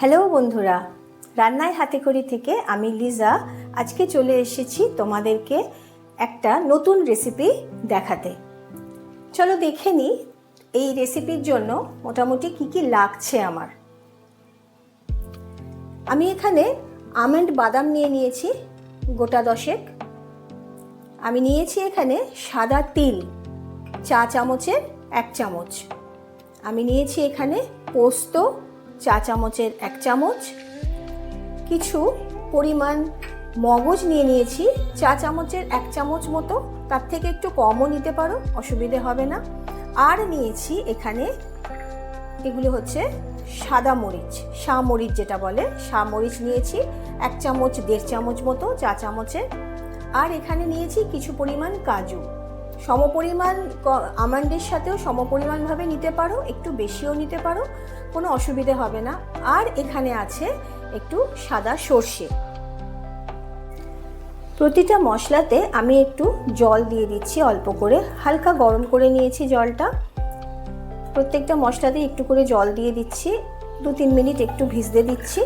Hello বন্ধুরা, রান্নায় হাতে করি থেকে আমি লিজা। আজকে চলে এসেছি তোমাদেরকে একটা নতুন রেসিপি দেখাতে। চলো দেখে নিই এই রেসিপির জন্য মোটামুটি কি কি লাগছে আমার। আমি এখানে আমন্ড বাদাম নিয়ে নিয়েছি, গোটা দশেক। আমি নিয়েছি এখানে সাদা তিল, চা চামচের এক চামচ। আমি নিয়েছি এখানে পোস্ত চা চামচের এক চামচ, কিছু পরিমাণ মগজ নিয়ে নিয়েছি। চা চামচের এক চামচ মতো, তার থেকে একটু কমও নিতে পারো, অসুবিধে হবে না। আর নিয়েছি এখানে এগুলো হচ্ছে সাদা মরিচ মরিচ যেটা বলে মরিচ নিয়েছি, এক চামচ, দেড় চামচ মতো চা চামচের। আর এখানে নিয়েছি কিছু পরিমাণ কাজু। সমপরিমাণ আমান্ডের সাথেও সমপরিমাণভাবে নিতে পারো, একটু বেশিও নিতে পারো, কোনো অসুবিধে হবে না। আর এখানে আছে একটু সাদা সর্ষে। প্রতিটা মশলাতে আমি একটু জল দিয়ে দিচ্ছি অল্প করে। হালকা গরম করে নিয়েছি জলটা। প্রত্যেকটা মশলাতে একটু করে জল দিয়ে দিচ্ছি। দু তিন মিনিট একটু ভিজতে দিচ্ছি।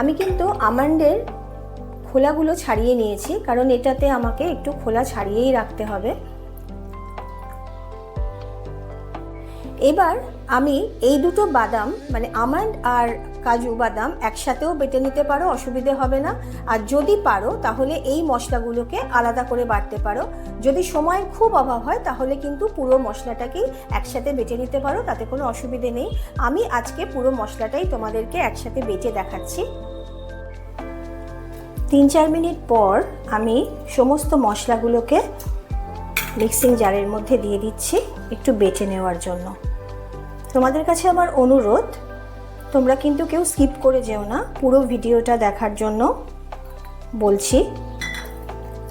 আমি কিন্তু আমান্ডের খোলাগুলো ছাড়িয়ে নিয়েছি, কারণ এটাতে আমাকে একটু খোলা ছাড়িয়েই রাখতে হবে। এবার আমি এই দুটো বাদাম মানে আমান্ড আর কাজু বাদাম একসাথেও বেটে নিতে পারো, অসুবিধে হবে না। আর যদি পারো, তাহলে এই মশলাগুলোকে আলাদা করে বাটতে পারো। যদি সময়ের খুব অভাব হয়, তাহলে কিন্তু পুরো মশলাটাকেই একসাথে বেটে নিতে পারো, তাতে কোনো অসুবিধে নেই। আমি আজকে পুরো মশলাটাই তোমাদেরকে একসাথে বেটে দেখাচ্ছি। তিন চার মিনিট পর আমি সমস্ত মশলাগুলোকে মিক্সিং জারের মধ্যে দিয়ে দিচ্ছি, একটু বেটে নেওয়ার জন্য। তোমাদের কাছে আমার অনুরোধ তোমরা কিন্তু কেউ স্কিপ করে যেও না পুরো ভিডিওটা দেখার জন্য বলছি।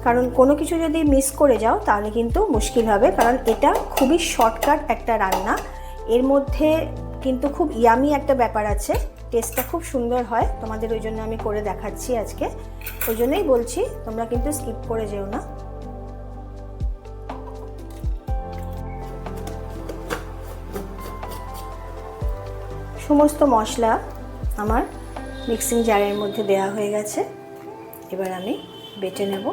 কারণ কোনো কিছু যদি মিস করে যাও, তাহলে কিন্তু মুশকিল হবে, কারণ এটা খুবই শর্টকাট একটা রান্না। এর মধ্যে কিন্তু খুব ইয়ামি একটা ব্যাপার আছে। টেস্টটা খুব সুন্দর হয়। তোমাদের ওই জন্য আমি করে দেখাচ্ছি আজকে। ওই জন্যই বলছি, তোমরা কিন্তু স্কিপ করে যেও না। সমস্ত মশলা আমার মিক্সিং জারের মধ্যে দেওয়া হয়ে গেছে। এবার আমি বেটে নেব।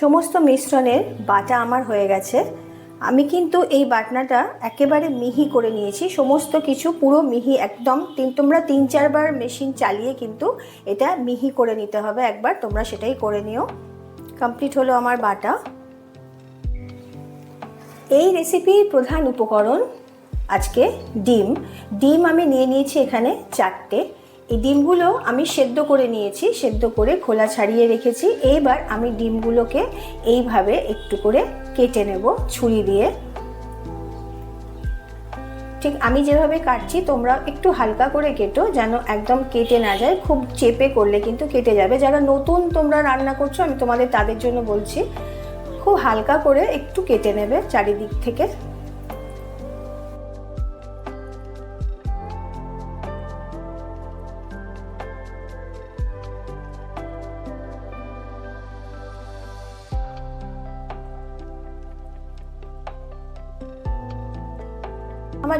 সমস্ত মিশ্রণের বাটা আমার হয়ে গেছে। আমি কিন্তু এই বাটনাটা একেবারে মিহি করে নিয়েছি, সমস্ত কিছু পুরো মিহি একদম তিন, তোমরা তিন চারবার মেশিন চালিয়ে কিন্তু এটা মিহি করে নিতে হবে, একবার তোমরা সেটাই করে নিও। কমপ্লিট হলো আমার বাটা। এই রেসিপির প্রধান উপকরণ আজকে ডিম। ডিম আমি নিয়ে নিয়েছি এখানে চারটে। এই ডিমগুলো আমি সেদ্ধ করে নিয়েছি, সেদ্ধ করে খোলা ছাড়িয়ে রেখেছি। এইবার আমি ডিমগুলোকে এইভাবে একটু করে কেটে নেব ছুরি দিয়ে। ঠিক আমি যেভাবে কাটছি, তোমরা একটু হালকা করে কেটো যেন একদম কেটে না যায়, খুব চেপে করলে কিন্তু কেটে যাবে। যারা নতুন তোমরা রান্না করছ, আমি তোমাদের তাদের জন্য বলছি, খুব হালকা করে একটু কেটে নেবে চারিদিক থেকে।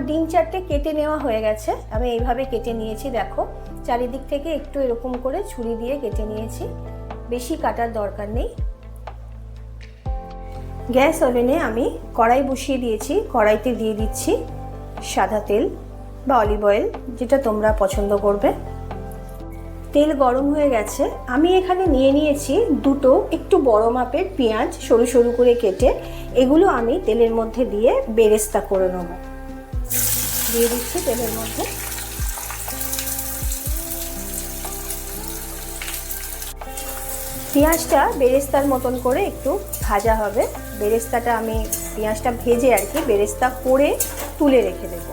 ডিম চারটে কেটে নেওয়া হয়ে গেছে। আমি এইভাবে কেটে নিয়েছি, দেখো। চারিদিক থেকে একটু এরকম করে ছুরি দিয়ে কেটে নিয়েছি। বেশি কাটার দরকার নেই। গ্যাস ওভেনে আমি কড়াই বসিয়ে দিয়েছি। কড়াইতে দিয়ে দিচ্ছি সাদা তেল বা অলিভ অয়েল, যেটা তোমরা পছন্দ করবে। তেল গরম হয়ে গেছে। আমি এখানে নিয়ে নিয়েছি দুটো একটু বড় মাপের পেঁয়াজ সরু সরু করে কেটে। এগুলো আমি তেলের মধ্যে দিয়ে বেরেস্তা করে নেব। দিয়ে দিচ্ছি তেলের মধ্যে। পেঁয়াজটা বেরেস্তার মতন করে একটু ভাজা হবে। বেরেস্তাটা আমি, পেঁয়াজটা ভেজে আর কি, বেরেস্তা করে তুলে রেখে দেব।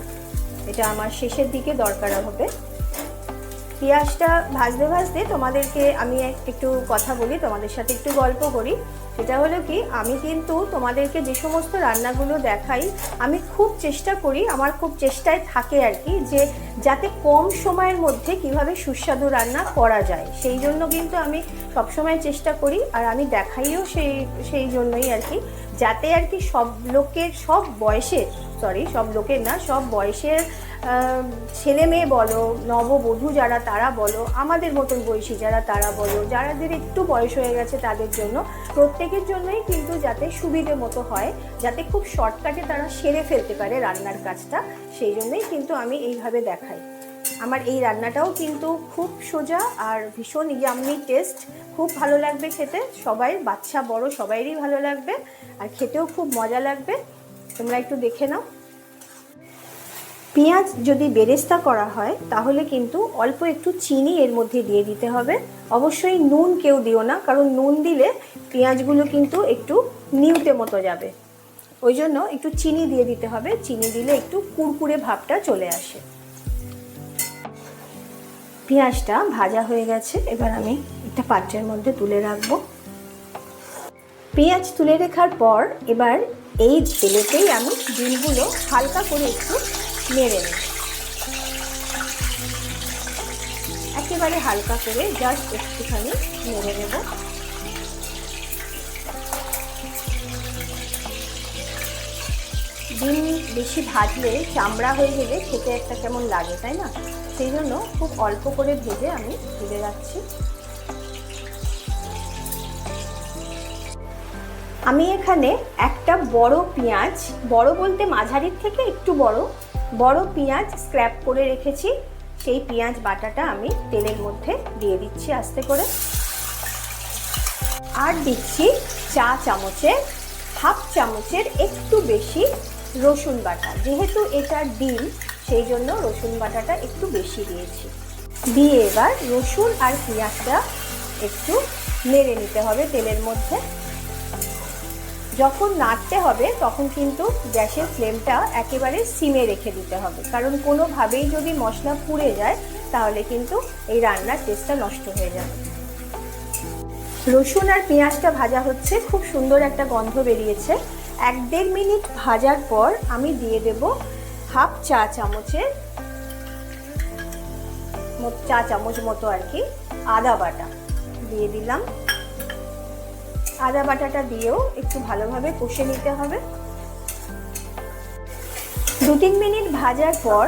এটা আমার শেষের দিকে দরকার হবে। পেঁয়াজটা ভাজতে ভাজতে তোমাদেরকে আমি একটু কথা বলি, তোমাদের সাথে একটু গল্প করি। সেটা হলো কি, আমি কিন্তু তোমাদেরকে যে সমস্ত রান্নাগুলো দেখাই, আমি খুব চেষ্টা করি, আমার খুব চেষ্টায় থাকে আর কি, যে যাতে কম সময়ের মধ্যে কীভাবে সুস্বাদু রান্না করা যায়। সেই জন্য কিন্তু আমি সবসময় চেষ্টা করি, আর আমি দেখাইও সেই সেই জন্যই আর কি, যাতে আর কি সব লোকের, সব বয়সের সরি সব লোকের না, সব বয়সের ছেলে মেয়ে বলো, নববধূ যারা তারা বলো, আমাদের মতন বয়সী যারা তারা বলো, যারাদের একটু বয়স হয়ে গেছে তাদের জন্য প্রত্যেকের জন্যই কিন্তু যাতে সুবিধে মতো হয়, যাতে খুব শর্টকাটে তারা সেরে ফেলতে পারে রান্নার কাজটা, সেই জন্যই কিন্তু আমি এইভাবে দেখাই। আমার এই রান্নাটাও কিন্তু খুব সোজা আর ভীষণ ইয়াম্মি টেস্ট খুব ভালো লাগবে খেতে, সবাই, বাচ্চা বড় সবাইরই ভালো লাগবে, আর খেতেও খুব মজা লাগবে, তোমরা একটু দেখে নাও। পেঁয়াজ যদি বেরেস্তা করা হয়, তাহলে কিন্তু অল্প একটু চিনি এর মধ্যে দিয়ে দিতে হবে। অবশ্যই নুন কেউ দিও না, কারণ নুন দিলে পেঁয়াজগুলো কিন্তু একটু নিউতে মতো যাবে। ওই জন্য একটু চিনি দিয়ে দিতে হবে, চিনি দিলে একটু কুরকুরে ভাবটা চলে আসে। পেঁয়াজটা ভাজা হয়ে গেছে, এবার আমি একটা পাত্রের মধ্যে তুলে রাখব। পেঁয়াজ তুলে রাখার পর এবার এই তেলেতেই আমি ডিমগুলো হালকা করে একটু নেড়ে নেব একেবারে হালকা করে জাস্ট একটুখানি নেড়ে নেব। ডিম বেশি ভাজলে চামড়া হয়ে গেলে খেতে একটা কেমন লাগে, তাই না? সেই জন্য খুব অল্প করে ভেজে আমি তুলে রাখছি। আমি এখানে একটা বড় পেঁয়াজ, বড় বলতে মাঝারির থেকে একটু বড় বড় পেঁয়াজ স্ক্র্যাপ করে রেখেছি। সেই পেঁয়াজ বাটাটা আমি তেলের মধ্যে দিয়ে দিচ্ছি আস্তে করে। আর দিচ্ছি চা চামচের হাফ চামচের একটু বেশি রসুন বাটা। যেহেতু এটা ডিম, সেই জন্য রসুন বাটাটা একটু বেশি দিয়েছি। দিয়ে এবার রসুন আর পেঁয়াজটা একটু নেড়ে নিতে হবে তেলের মধ্যে। যখন নাড়তে হবে, তখন কিন্তু গ্যাসের ফ্লেমটা একেবারে সিমে রেখে দিতে হবে। কারণ কোনোভাবেই যদি মশলা পুড়ে যায়, তাহলে কিন্তু এই রান্নার টেস্টটা নষ্ট হয়ে যাবে। রসুন আর পেঁয়াজটা ভাজা হচ্ছে, খুব সুন্দর একটা গন্ধ বেরিয়েছে। এক দেড় মিনিট ভাজার পর আমি দিয়ে দেব হাফ চা চামচের চা চামচ মতো আর কি আদা বাটা। দিয়ে দিলাম। আদা বাটাটা দিয়েও একটু ভালোভাবে কষে নিতে হবে। দু তিন মিনিট ভাজার পর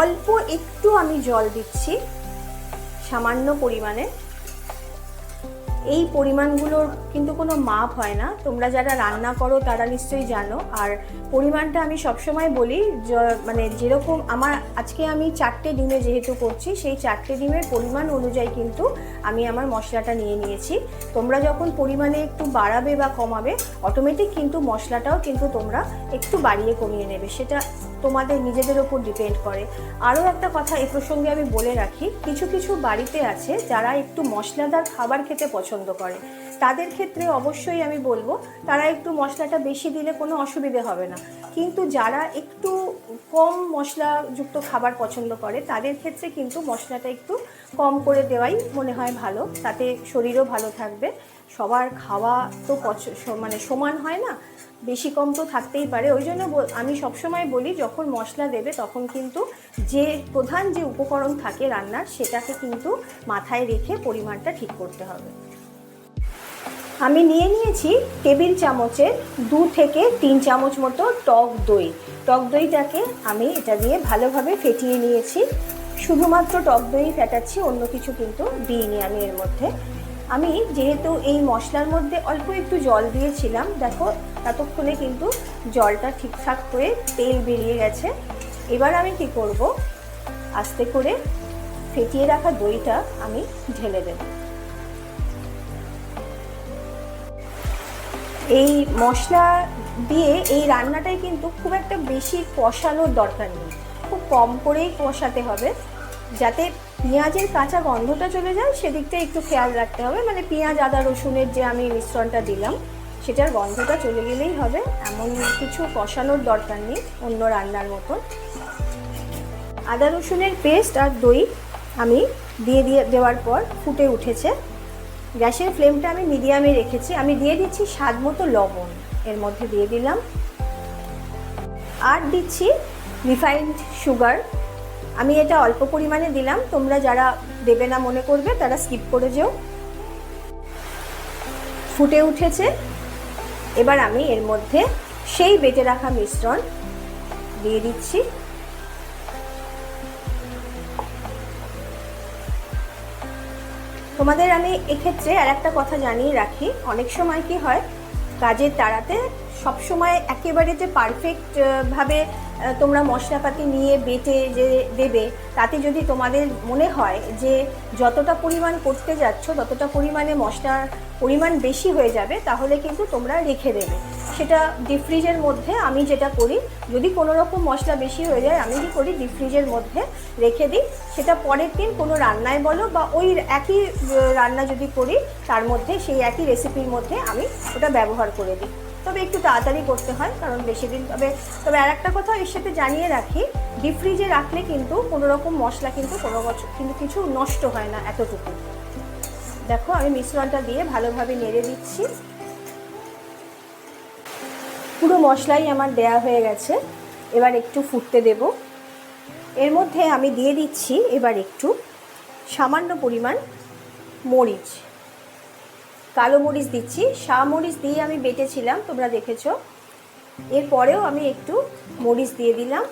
অল্প একটু আমি জল দিচ্ছি, সামান্য পরিমাণে। এই পরিমাণগুলোর কিন্তু কোনো মাপ হয় না। তোমরা যারা রান্না করো তারা নিশ্চয়ই জানো। আর পরিমাণটা আমি সবসময় বলি মানে যেরকম আমার আজকে আমি চারটে ডিমে যেহেতু করছি, সেই চারটে ডিমের পরিমাণ অনুযায়ী কিন্তু আমি আমার মশলাটা নিয়ে নিয়েছি। তোমরা যখন পরিমাণে একটু বাড়াবে বা কমাবে অটোমেটিক কিন্তু মশলাটাও কিন্তু তোমরা একটু বাড়িয়ে কমিয়ে নেবে। সেটা তোমাদের নিজেদের ওপর ডিপেন্ড করে। আরও একটা কথা এ প্রসঙ্গে আমি বলে রাখি, কিছু কিছু বাড়িতে আছে যারা একটু মশলাদার খাবার খেতে পছন্দ করে। তাদের ক্ষেত্রে অবশ্যই আমি বলব, তারা একটু মশলাটা বেশি দিলে কোনো অসুবিধে হবে না। কিন্তু যারা একটু কম মশলাযুক্ত খাবার পছন্দ করে, তাদের ক্ষেত্রে কিন্তু মশলাটা একটু কম করে দেওয়াই মনে হয় ভালো। তাতে শরীরও ভালো থাকবে। সবার খাওয়া তো মানে সমান হয় না, বেশি কম তো থাকতেই পারে। ওই জন্য আমি সবসময় বলি, যখন মশলা দেবে তখন কিন্তু যে প্রধান যে উপকরণ থাকে রান্নার, সেটাকে কিন্তু মাথায় রেখে পরিমাণটা ঠিক করতে হবে। আমি নিয়ে নিয়েছি টেবিল চামচের দু থেকে তিন চামচ মতো টক দই। টক দইটাকে আমি এটা দিয়ে ভালোভাবে ফেটিয়ে নিয়েছি। শুধুমাত্র টক দই ফেটাচ্ছি, অন্য কিছু কিন্তু দিইনি আমি এর মধ্যে। আমি যেহেতু এই মশলার মধ্যে অল্প একটু জল দিয়েছিলাম, দেখো ততক্ষণে কিন্তু জলটা ঠিকঠাক হয়ে তেল বেরিয়ে গেছে। এবার আমি কি করব? আস্তে করে ফেটিয়ে রাখা দইটা আমি ঢেলে দেবো। এই মশলা দিয়ে এই রান্নাটাই কিন্তু খুব একটা বেশি কষানোর দরকার নেই। খুব কম করেই কষাতে হবে। যাতে পেঁয়াজের কাঁচা গন্ধটা চলে যায়, সেদিকটা একটু খেয়াল রাখতে হবে। মানে পেঁয়াজ, আদা, রসুনের যে আমি মিশ্রণটা দিলাম, সেটার গন্ধটা চলে গেলেই হবে। এমন কিছু কষানোর দরকার নেই, অন্য রান্নার মতন। আদা, রসুনের পেস্ট আর দই আমি দিয়ে দিয়ে দেওয়ার পর ফুটে উঠেছে। গ্যাসের ফ্লেমটা আমি মিডিয়ামে রেখেছি। আমি দিয়ে দিচ্ছি স্বাদ মতো লবণ। এর মধ্যে দিয়ে দিলাম। আর দিচ্ছি রিফাইন্ড সুগার আমি এটা অল্প পরিমাণে দিলাম। তোমরা যারা দেবে না মনে করবে, তারা স্কিপ করে যেও। ফুটে উঠেছে। এবার আমি এর মধ্যে সেই বেটে রাখা মিশ্রণ দিয়ে দিচ্ছি। তোমাদের আমি এক্ষেত্রে আর একটা কথা জানিয়ে রাখি। অনেক সময় কি হয়, কাজের তাড়াতে সবসময় একেবারে যে পারফেক্টভাবে তোমরা মশলাপাতি নিয়ে বেটে যে দেবে, তাতে যদি তোমাদের মনে হয় যে যতটা পরিমাণ করতে যাচ্ছ, ততটা পরিমাণে মশলার পরিমাণ বেশি হয়ে যাবে, তাহলে কিন্তু তোমরা রেখে দেবে। সেটা ডিপ ফ্রিজের মধ্যে আমি যেটা করি, যদি কোনো রকম মশলা বেশি হয়ে যায়, আমি কি করি ডিপ ফ্রিজের মধ্যে রেখে দিই। সেটা পরের দিন কোনো রান্নায় বলো বা ওই একই রান্না যদি করি, তার মধ্যে সেই একই রেসিপির মধ্যে আমি ওটা ব্যবহার করে দিই। তবে একটু তাড়াতাড়ি করতে হয়, কারণ বেশি দিন, তবে তবে আর একটা কথা এর সাথে জানিয়ে রাখি ডিপ ফ্রিজে রাখলে কিন্তু কোনো রকম মশলা কিন্তু কোনো বছর কিন্তু কিছু নষ্ট হয় না এতটুকু। দেখো, আমি মিশ্রণটা দিয়ে ভালোভাবে নেড়ে দিচ্ছি। পুরো মশলাই আমার দেয়া হয়ে গেছে। এবার একটু ফুটতে দেব। এর মধ্যে আমি দিয়ে দিচ্ছি এবার একটু সামান্য পরিমাণ মরিচ। কালো মরিচ দিচ্ছি। শাহ মরিচ দিয়ে আমি বেটেছিলাম, তোমরা দেখেছ। এরপরেও আমি একটু মরিচ দিয়ে দিলাম।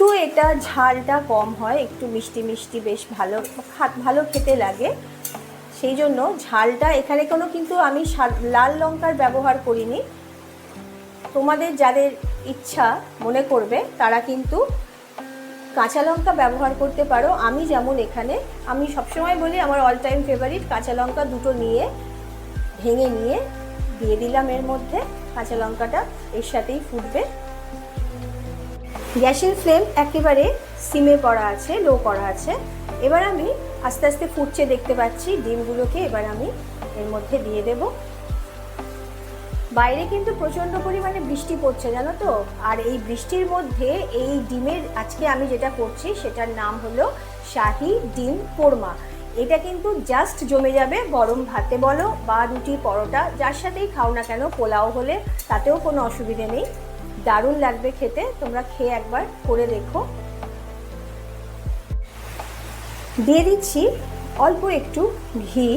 একটু এটা ঝালটা কম হয়, একটু মিষ্টি মিষ্টি বেশ ভালো ভালো খেতে লাগে। সেই জন্য ঝালটা এখানে কোনো কিন্তু আমি লাল লঙ্কার ব্যবহার করিনি। তোমাদের যাদের ইচ্ছা মনে করবে, তারা কিন্তু কাঁচা লঙ্কা ব্যবহার করতে পারো। আমি যেমন এখানে, আমি সবসময় বলি আমার অল টাইম ফেভারিট কাঁচা লঙ্কা দুটো নিয়ে, ভেঙে নিয়ে দিয়ে দিলাম এর মধ্যে। কাঁচা লঙ্কাটা এর সাথেই ফুটবে। গ্যাসের ফ্লেম একেবারে সিমে করা আছে, লো করা আছে। এবার আমি আস্তে আস্তে ফুটছে দেখতে পাচ্ছি, ডিমগুলোকে এবার আমি এর মধ্যে দিয়ে দেব। বাইরে কিন্তু প্রচণ্ড পরিমাণে বৃষ্টি পড়ছে, জানো তো? আর এই বৃষ্টির মধ্যে এই ডিমের আজকে আমি যেটা করছি, সেটার নাম হলো শাহি ডিম কোরমা। এটা কিন্তু জাস্ট জমে যাবে গরম ভাতে বলো বা রুটি পরোটা, যার সাথেই খাও না কেন, পোলাও হলে তাতেও কোনো অসুবিধে নেই। দারুণ লাগবে খেতে। তোমরা খেয়ে একবার করে দেখো। দিয়ে দিচ্ছি অল্প একটু ঘি।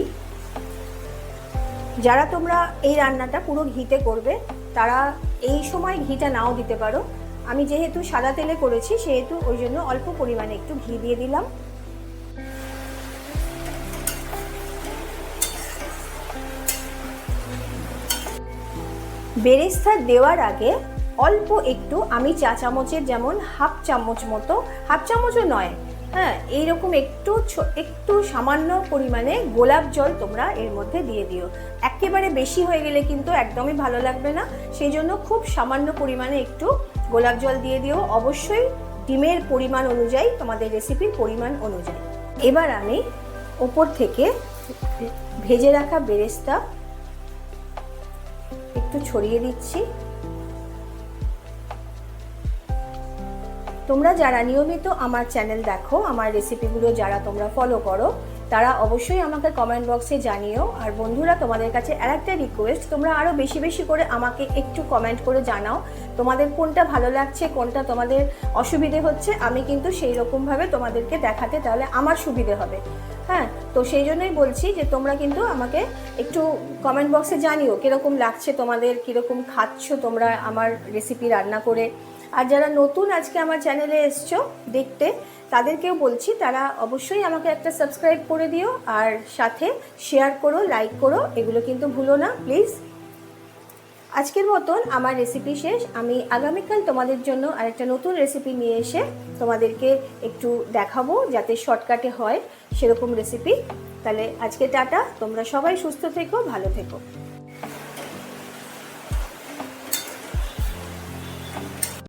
যারা তোমরা এই রান্নাটা পুরো ঘিতে করবে, তারা এই সময় ঘিটা নাও দিতে পারো। আমি যেহেতু সাদা তেলে করেছি, সেহেতু ওই জন্য অল্প পরিমাণে একটু ঘি দিয়ে দিলাম। বেরেস্তা দেওয়ার আগে অল্প একটু আমি চা চামচের যেমন হাফ চামচ মতো, হাফ চামচও নয় হ্যাঁ এইরকম একটু একটু সামান্য পরিমাণে গোলাপ জল তোমরা এর মধ্যে দিয়ে দিও। একেবারে বেশি হয়ে গেলে কিন্তু একদমই ভালো লাগবে না সেই জন্য খুব সামান্য পরিমাণে একটু গোলাপ জল দিয়ে দিও। অবশ্যই ডিমের পরিমাণ অনুযায়ী, তোমাদের রেসিপির পরিমাণ অনুযায়ী। এবার আমি ওপর থেকে ভেজে রাখা বেরেস্তা একটু ছড়িয়ে দিচ্ছি। তোমরা যারা নিয়মিত আমার চ্যানেল দেখো, আমার রেসিপিগুলো যারা তোমরা ফলো করো, তারা অবশ্যই আমাকে কমেন্ট বক্সে জানিও। আর বন্ধুরা, তোমাদের কাছে আর একটা রিকোয়েস্ট তোমরা আরও বেশি বেশি করে আমাকে একটু কমেন্ট করে জানাও, তোমাদের কোনটা ভালো লাগছে, কোনটা তোমাদের অসুবিধে হচ্ছে, আমি কিন্তু সেই রকমভাবে তোমাদেরকে দেখাতে তাহলে আমার সুবিধে হবে। হ্যাঁ তো সেই জন্যই বলছি যে, তোমরা কিন্তু আমাকে একটু কমেন্ট বক্সে জানিও, কীরকম লাগছে তোমাদের, কীরকম খাচ্ছ তোমরা আমার রেসিপি রান্না করে। আর যারা নতুন আজকে আমার চ্যানেলে এসছো দেখতে, তাদেরকেও বলছি তারা অবশ্যই আমাকে একটা সাবস্ক্রাইব করে দিও আর সাথে শেয়ার করো, লাইক করো, এগুলো কিন্তু ভুলো না, প্লিজ। আজকের মতন আমার রেসিপি শেষ। আমি আগামীকাল তোমাদের জন্য আরেকটা নতুন রেসিপি নিয়ে এসে তোমাদেরকে একটু দেখাবো যাতে শর্টকাটে হয় সেরকম রেসিপি তাহলে আজকে টাটা। তোমরা সবাই সুস্থ থেকো, ভালো থেকো।